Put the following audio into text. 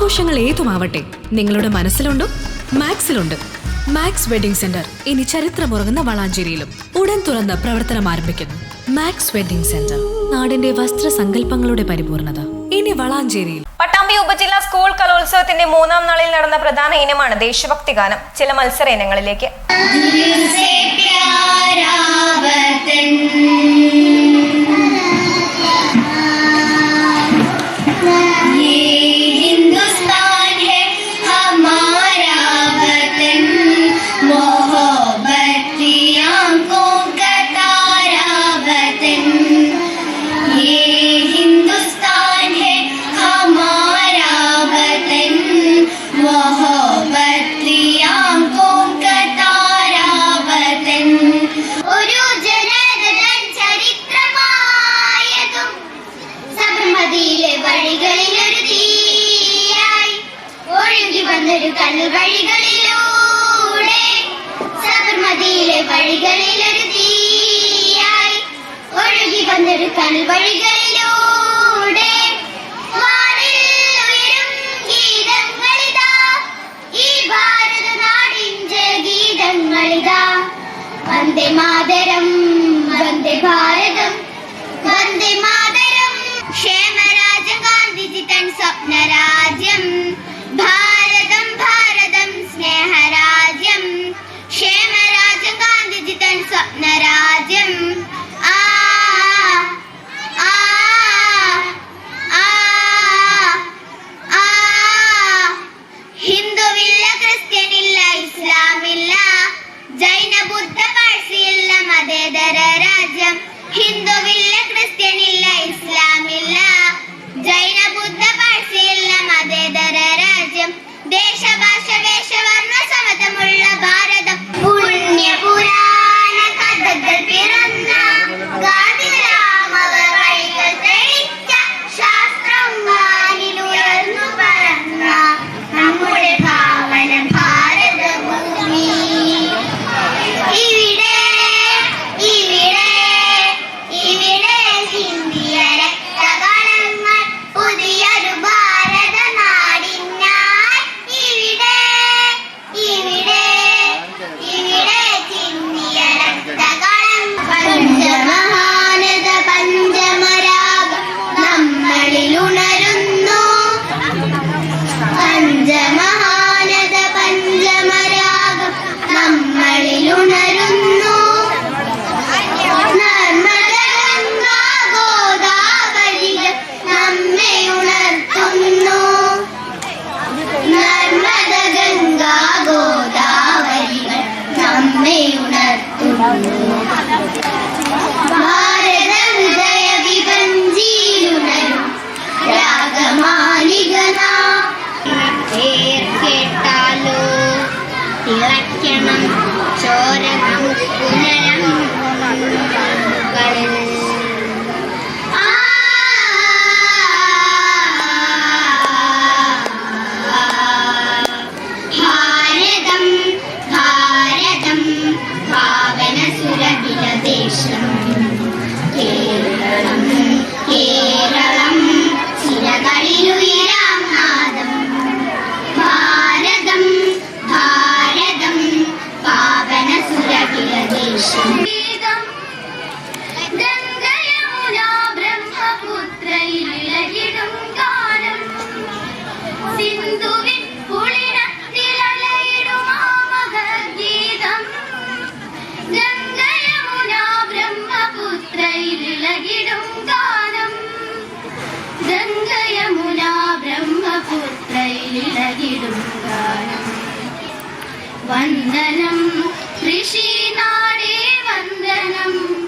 ആഘോഷങ്ങൾ ഏതുമാവട്ടെ നിങ്ങളുടെ മനസ്സിലുണ്ടോ മാക്സിലുണ്ട്. മാക്സ് വെഡിംഗ് സെന്റർ ഇനി ചരിത്രമുറങ്ങുന്ന വളാഞ്ചേരിയിലും ഉടൻ തുറന്ന് പ്രവർത്തനം ആരംഭിക്കുന്നു. മാക്സ് വെഡിംഗ് സെന്റർ നാടിന്റെ വസ്ത്രസങ്കല്പങ്ങളുടെ പരിപൂർണത. ഇനി വളാഞ്ചേരിയിൽ. പട്ടാമ്പി ഉപജില്ലാ സ്കൂൾ കലോത്സവത്തിന്റെ മൂന്നാം നാളിൽ നടന്ന പ്രധാന ഇനമാണ് ദേശഭക്തി ഗാനം. ചില മത്സര ഇനങ്ങളിലേക്ക് വഴികളിലൂടെ സബർമതിയിലെ വഴികളിലൊരു തീയായി ഒഴുകി വന്നൊരു കനൽ വഴികളിലൂടെ ഗീതങ്ങളിതാ ഈ ഭാരത നാടിന്റെ ഗീതങ്ങളിതാ മാതരം വന്ദേ ഭാരതം വന്ദേ മാതരം. ക്ഷേമരാജ ഗാന്ധിജി തൻ സ്വപ്നരാജ്യം. കേരളം കേരളം ചില കളിലുയർ വാരിടും ഗാനം. വന്ദനം ഋഷിനാടേ വന്ദനം.